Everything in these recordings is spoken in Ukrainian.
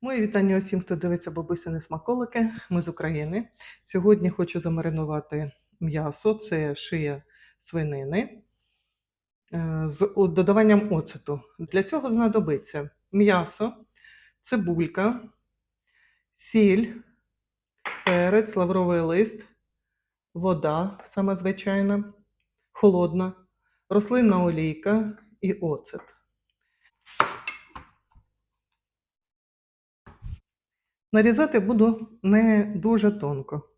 Мої вітання усім, хто дивиться бабусини смаколики. Ми з України. Сьогодні хочу замаринувати м'ясо, це шия свинини е, з додаванням оцету. Для цього знадобиться м'ясо, цибулька, сіль, перець, лавровий лист, вода, сама звичайна, холодна, рослинна олійка і оцет. Нарізати буду не дуже тонко.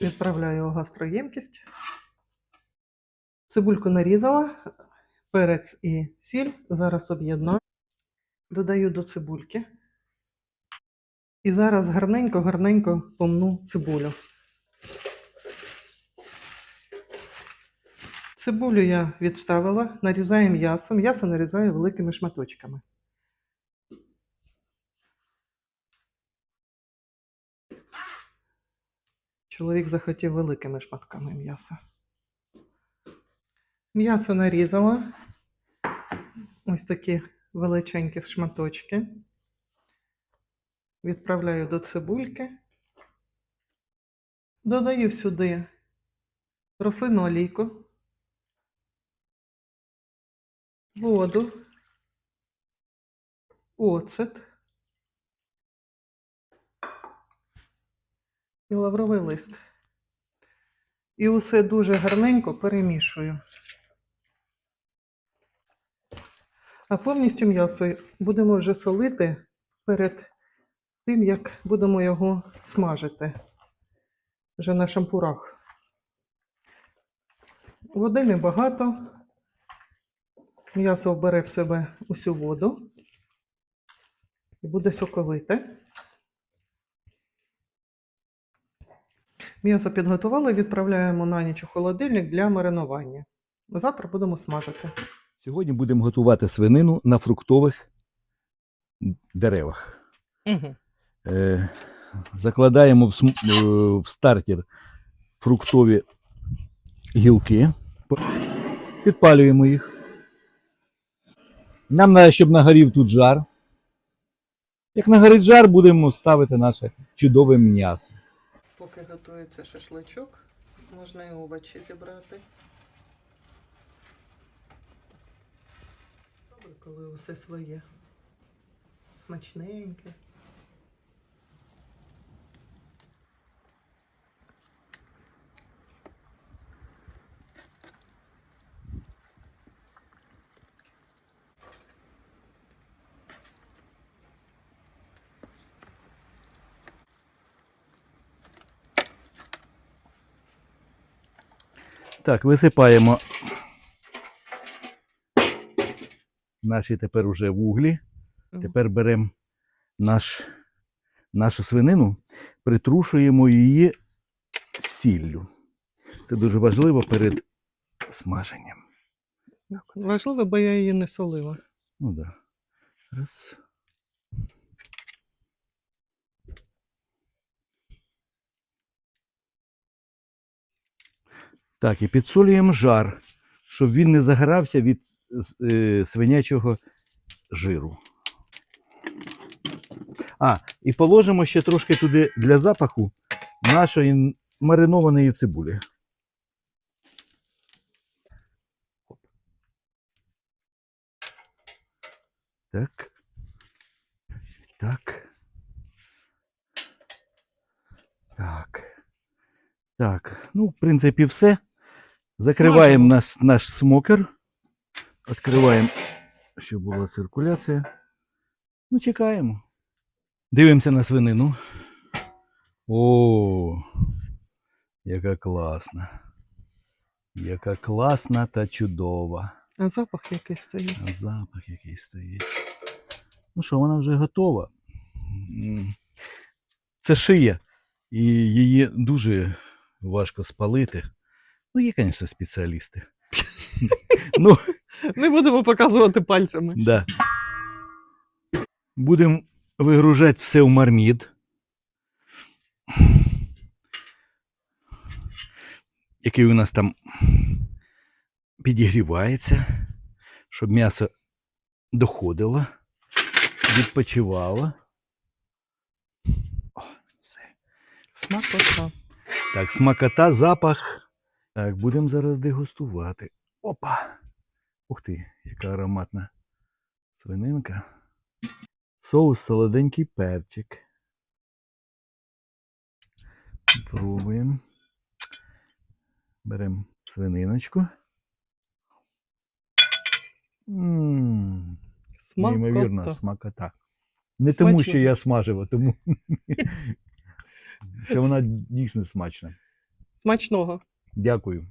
Відправляю у гастроємкість. Цибульку нарізала, перець і сіль. Зараз об'єднаю. Додаю до цибульки. І зараз гарненько-гарненько помну цибулю. Цибулю я відставила, нарізаю м'ясо. М'ясо нарізаю великими шматочками. Чоловік захотів великими шматками м'яса. М'ясо нарізала. Ось такі величенькі шматочки. Відправляю до цибульки. Додаю сюди рослинну олійку, воду, оцет і лавровий лист. І усе дуже гарненько перемішую. А повністю м'ясо будемо вже солити перед тим, як будемо його смажити вже на шампурах. Води небагато. М'ясо вбере в себе усю воду і буде соковите. М'ясо підготували, відправляємо на ніч у холодильник для маринування. Завтра будемо смажити. Сьогодні будемо готувати свинину на фруктових деревах. Угу. Е, закладаємо в, см- е, в стартер фруктові гілки, підпалюємо їх. Нам треба, щоб нагорів тут жар. Як нагорить жар, будемо ставити наше чудове м'ясо. Поки готується шашличок, можна і овочі зібрати. Коли усе своє. Смачненьке. Так, висипаємо наші тепер уже вуглі. Тепер беремо наш, нашу свинину, притрушуємо її сіллю. Це дуже важливо перед смаженням. Важливо, бо я її не солила. Ну да. Раз. Так, і підсолюємо жар, щоб він не загорався від е, свинячого жиру. А, і положимо ще трошки туди для запаху нашої маринованої цибулі. Так. Так. Так. Так. Ну, в принципі, все. Закриваємо наш, наш смокер. Відкриваємо, щоб була циркуляція. Ну, чекаємо. Дивимося на свинину. О, яка класна. Яка класна та чудова. А запах який стоїть. А запах який стоїть. Ну що, вона вже готова. Це шия, і її дуже важко спалити. Ну, є, звісно, спеціалісти. Ну, Не будемо показувати пальцями. да. Будемо вигружати все в мармід. Який у нас там підігрівається, щоб м'ясо доходило, відпочивало. О, все. Смакота. Так, смакота, запах. Так, будемо зараз дегустувати. Опа! Ух ти, яка ароматна свининка. Соус солоденький перчик. Пробуємо. Беремо свининочку. М, Неймовірна Смакота. смакота. Не тому, що я смажив, а тому, що вона дійсно смачна. Смачного. Дякую.